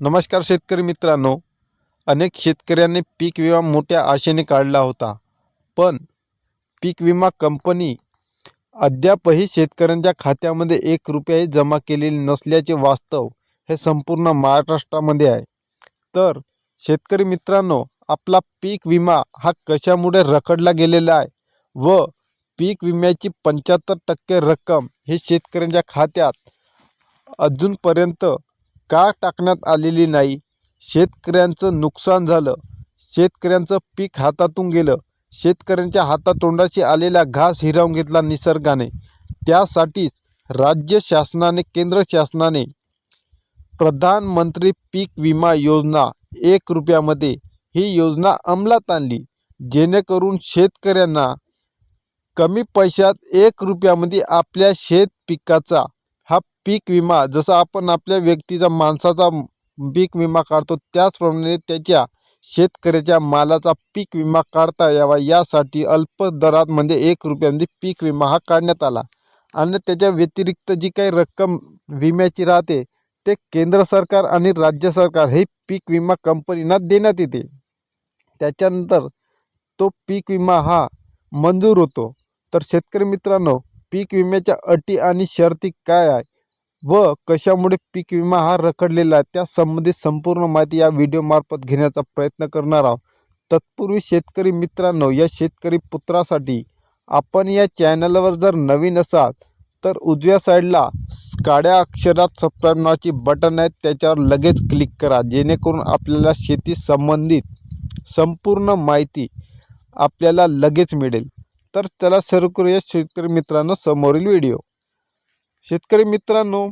नमस्कार शेतकरी मित्रांनो. अनेक शेतकऱ्यांनी पीक विमा मोठ्या आशेने काढला होता. पण पीक विमा कंपनी अद्यापही शेतकऱ्यांच्या खात्यामध्ये एक रुपयाही जमा केलेली नसल्याचे वास्तव हे संपूर्ण महाराष्ट्रामध्ये आहे. तर शेतकरी मित्रांनो आपला पीक विमा हा कशामुळे रखडला गेलेला आहे व पीक विम्याची पंच्याहत्तर टक्के रक्कम ही शेतकऱ्यांच्या खात्यात अजूनपर्यंत का टाकण्यात आलेली नाही? शेतकऱ्यांचं नुकसान झालं. शेतकऱ्यांचं पीक हातातून गेलं. शेतकऱ्यांच्या हातातोंडाशी आलेला घास हिरावून घेतला निसर्गाने. त्यासाठीच राज्य शासनाने केंद्र शासनाने प्रधानमंत्री पीक विमा योजना एक रुपयामध्ये ही योजना अंमलात आणली जेणेकरून शेतकऱ्यांना कमी पैशात एक रुपयामध्ये आपल्या शेत पिकाचा हा पीक विमा जसा आपण आपल्या व्यक्तीचा माणसाचा पीक विमा काढतो त्याचप्रमाणे त्याच्या शेतकऱ्याच्या मालाचा पीक विमा काढता यावा. यासाठी अल्प दरात म्हणजे एक रुपयामध्ये पीक विमा हा काढण्यात आला. आणि त्याच्या व्यतिरिक्त जी काही रक्कम विम्याची राहते ते केंद्र सरकार आणि राज्य सरकार हे पीक विमा कंपनींना देण्यात येते. त्याच्यानंतर तो पीक विमा हा मंजूर होतो. तर शेतकरी मित्रांनो पीक विम्याच्या अटी आणि शर्ती काय आहे व कशामुळे पीक विमा हा रखडलेला आहे त्या संबंधित संपूर्ण माहिती या व्हिडिओमार्फत घेण्याचा प्रयत्न करणार आहोत. तत्पूर्वी शेतकरी मित्रांनो या शेतकरी पुत्रासाठी आपण या चॅनलवर जर नवीन असाल तर उजव्या साईडला काळ्या अक्षरात सबस्क्राईब नावाची बटन आहे त्याच्यावर लगेच क्लिक करा जेणेकरून आपल्याला शेती संबंधित संपूर्ण माहिती आपल्याला लगेच मिळेल. तर चला सुरू करूया शेतकरी मित्रांनो समोरील व्हिडिओ. शेतकरी मित्रांनो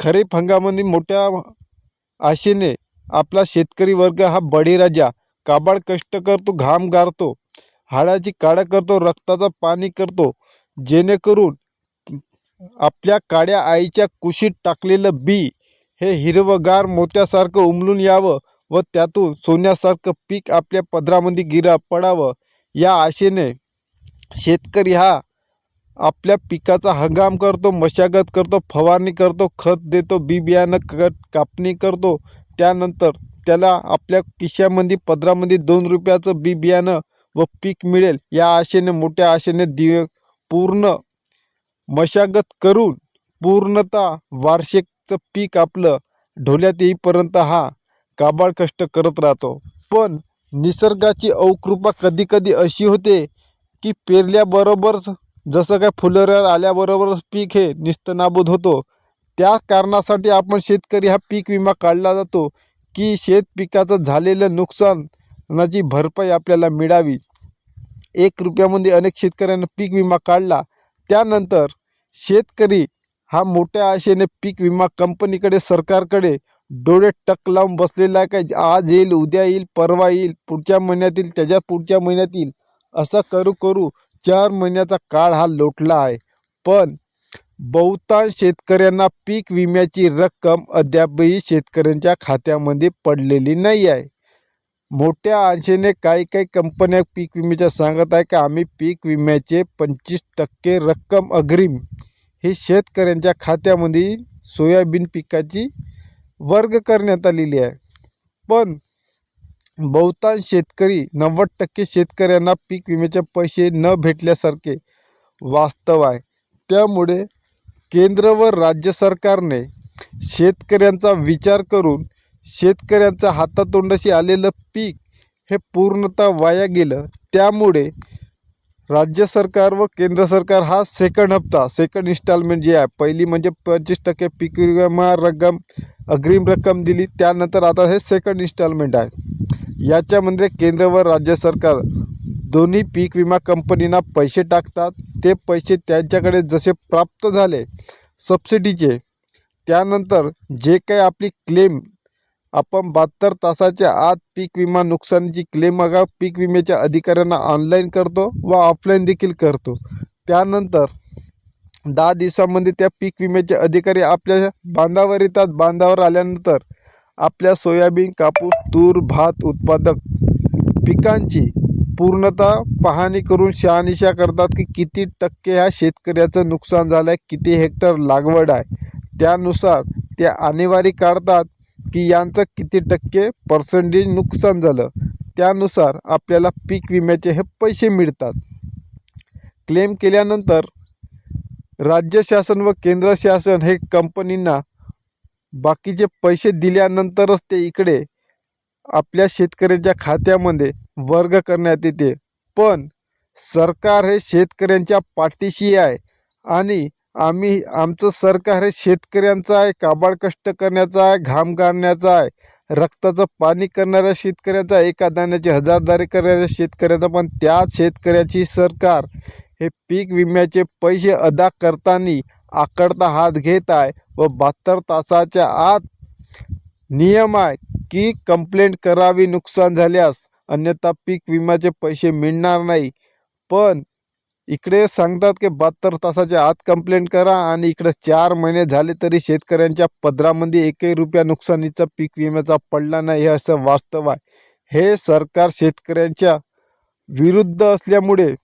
खरीप हंगामामध्ये मोठ्या आशेने आपला शेतकरी वर्ग हा बळीराजा काबाड कष्ट करतो घाम गारतो हाडाची काड्या करतो रक्ताचा पाणी करतो जेणेकरून आपल्या काड्या आईच्या कुशीत टाकलेलं बी हे हिरवगार मोत्यासारखं उमलून यावं व त्यातून सोन्यासारखं पीक आपल्या पदरामध्ये गिरा पडावं या आशेने शेतकरी हा आपल्या पिकाचा हंगाम करतो मशागत करतो फवारणी करतो खत देतो बी बियाणं कट कापणी करतो. त्यानंतर त्याला आपल्या खिशामध्ये पदरामध्ये दोन रुपयाचं बी बियाणं व पीक मिळेल या आशेने मोठ्या आशेने दिव पूर्ण मशागत करून पूर्णतः वार्षिकचं पीक आपलं ढोल्यात येईपर्यंत हा काबाड कष्ट करत राहतो. पण निसर्गाची अवकृपा कधीकधी अशी होते की पेरल्याबरोबरच जसं काय फुलोऱ्यावर आल्याबरोबरच पीक हे निस्तनाबूद होतो. त्या कारणासाठी आपण शेतकरी हा पीक विमा काढला जातो की शेत पिकाचं झालेलं नुकसानाची भरपाई आपल्याला मिळावी. एक रुपयामध्ये अनेक शेतकऱ्यांना पीक विमा काढला. त्यानंतर शेतकरी हा मोठ्या आशेने पीक विमा कंपनीकडे सरकारकडे डोळे टक लावून बसलेला आहे. काय आज येईल उद्या येईल परवा येईल पुढच्या महिन्यात येईल त्याच्या पुढच्या महिन्यात येईल. असं करू करू चार महिन्याचा काळ हा लोटला आहे. पण बहुतांश शेतकऱ्यांना पीक विम्याची रक्कम अद्यापही शेतकऱ्यांच्या खात्यामध्ये पडलेली नाही आहे. मोठ्या अंशेने काही काही कंपन्या पीक विम्याच्या सांगत आहे की आम्ही पीक विम्याचे पंचवीस टक्के रक्कम अग्रिम हे शेतकऱ्यांच्या खात्यामध्ये सोयाबीन पिकाची वर्ग करण्यात आलेली आहे. पण बहुतांश शेतकरी नव्वद टक्के शेतकऱ्यांना पीक विम्याचे पैसे न भेटल्यासारखे वास्तव आहे. त्यामुळे केंद्र व राज्य सरकारने शेतकऱ्यांचा विचार करून शेतकऱ्यांच्या हातातोंडाशी आलेलं पीक हे पूर्णतः वाया गेलं. त्यामुळे राज्य सरकार व केंद्र सरकार हा सेकंड हप्ता सेकंड इन्स्टॉलमेंट जे आहे पहिली म्हणजे पंचवीस टक्के पीक विमा रक्कम अग्रिम रक्कम दिली त्यानंतर आता हे सेकंड इन्स्टॉलमेंट आहे. याच्यामध्ये केंद्र व राज्य सरकार दोन्ही पीक विमा कंपनींना पैसे टाकतात. ते पैसे त्यांच्याकडे जसे प्राप्त झाले सबसिडीचे त्यानंतर जे काही आपली क्लेम आपण बहात्तर तासाच्या आत पीक विमा नुकसानीची क्लेम बघा पीक विम्याच्या अधिकाऱ्यांना ऑनलाईन करतो व ऑफलाईन देखील करतो. त्यानंतर दहा दिवसामध्ये त्या पीक विम्याचे अधिकारी आपल्या बांधावर येतात. बांधावर आल्यानंतर आपल्या सोयाबीन कापूस तूर भात उत्पादक पिकांची पूर्णतः पाहणी करून शहानिशा करतात की किती टक्के ह्या शेतकऱ्याचं नुकसान झालं आहे किती हेक्टर लागवड आहे. त्यानुसार ते आणेवारी काढतात की यांचं किती टक्के पर्सेंटेज नुकसान झालं. त्यानुसार आपल्याला पीक विम्याचे हे पैसे मिळतात. क्लेम केल्यानंतर राज्य शासन व केंद्र शासन हे कंपनींना बाकीचे पैसे दिल्यानंतरच ते इकडे आपल्या शेतकऱ्यांच्या खात्यामध्ये वर्ग करण्यात येते. पण सरकार हे शेतकऱ्यांच्या पाठीशी आहे आणि आम्ही आमचं सरकार हे शेतकऱ्यांचं आहे काबाड कष्ट करण्याचं आहे घाम गाळण्याचं आहे रक्ताचं पाणी करणाऱ्या शेतकऱ्याचा एका दाण्याची हजारदारी करणाऱ्या शेतकऱ्याचा पण त्या शेतकऱ्याची सरकार हे पीक विम्याचे पैसे अदा करताना आकडता हात घेत आहे व बहात्तर तासाच्या आत नियम आहे की कंप्लेंट करावी नुकसान झाल्यास अन्यथा पीक विम्याचे पैसे मिळणार नाही. पण इकडे सांगतात की बहात्तर तासाच्या आत कंप्लेंट करा आणि इकडे चार महिने झाले तरी शेतकऱ्यांच्या पदरामध्ये एकही रुपया नुकसानीचा पीक विम्याचा पडला नाही हे असं वास्तव आहे. हे सरकार शेतकऱ्यांच्या विरुद्ध असल्यामुळे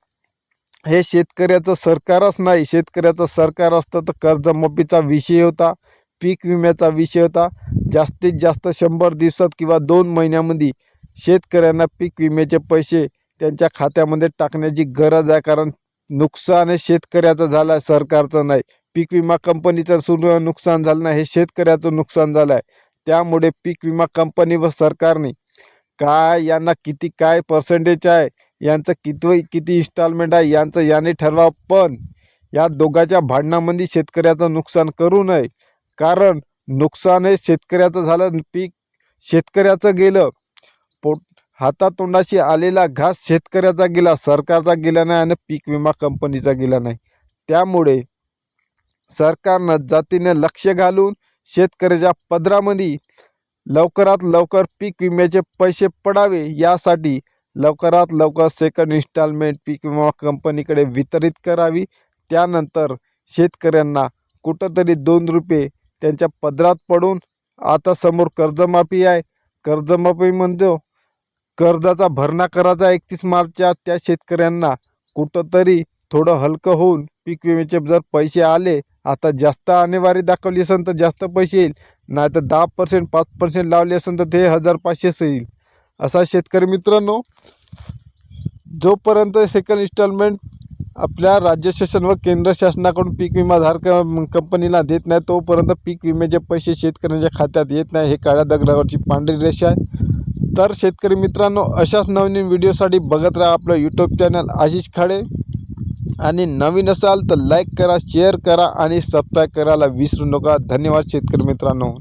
हे शेतकऱ्याचं सरकारच नाही. शेतकऱ्याचं सरकार असतं तर कर्जमाफीचा विषय होता पीक विम्याचा विषय होता. जास्तीत जास्त शंभर दिवसात किंवा दोन महिन्यामध्ये शेतकऱ्यांना पीक विम्याचे पैसे त्यांच्या खात्यामध्ये टाकण्याची गरज आहे. कारण नुकसान हे शेतकऱ्याचं झालं आहे सरकारचं नाही. पीक विमा कंपनीचं सुरू नुकसान झालं नाही हे शेतकऱ्याचं नुकसान झालं आहे. त्यामुळे पीक विमा कंपनी व सरकारने काय यांना किती काय पर्सेंटेज आहे? यांचं किती किती इन्स्टॉलमेंट आहे यांचं याने ठरवा पण या दोघांच्या भांडणामध्ये शेतकऱ्याचं नुकसान करू नये. कारण नुकसान हे शेतकऱ्याचं झालं पीक शेतकऱ्याचं गेलं. पोट हातातोंडाशी आलेला घास शेतकऱ्याचा गेला सरकारचा गेला नाही आणि पीक विमा कंपनीचा गेला नाही. त्यामुळे सरकारनं जातीने लक्ष घालून शेतकऱ्याच्या पदरामध्ये लवकरात लवकर पीक विम्याचे पैसे पडावे यासाठी लवकरात लवकर सेकंड इन्स्टॉलमेंट पीक विमा कंपनीकडे वितरित करावी. त्यानंतर शेतकऱ्यांना कुठंतरी दोन रुपये त्यांच्या पदरात पडून आता समोर कर्जमाफी आहे. कर्जमाफी म्हणतो कर्जाचा भरणा करायचा एकतीस मार्चच्या त्या शेतकऱ्यांना कुठंतरी थोडं हलकं होऊन पीक विम्याचे जर पैसे आले आता जास्त आणेवारी दाखवली असेल तर जास्त पैसे येईल. नाही तर दहा पर्सेंट पाच पर्सेंट लावले असेल तर ते हजार पाचशेच येईल. असा शेतकरी मित्रांनो जोपर्यंत सेकंड इन्स्टॉलमेंट आपल्या राज्य शासन व केंद्र शासनाकडून पीक विमा धारक कंपनीला देत नाही तोपर्यंत पीक विम्याचे पैसे शेतकऱ्यांच्या खात्यात येत नाही. हे काळ्या दगडावरची पांढरी रेषा आहे. तर शेतकरी मित्रांनो अशाच नवनवीन व्हिडिओसाठी बघत राहा आपलं यूट्यूब चॅनल आशिष खाडे. आणि नवीन असाल तर लाईक करा शेअर करा आणि सबस्क्राईब करायला विसरू नका. धन्यवाद शेतकरी मित्रांनो.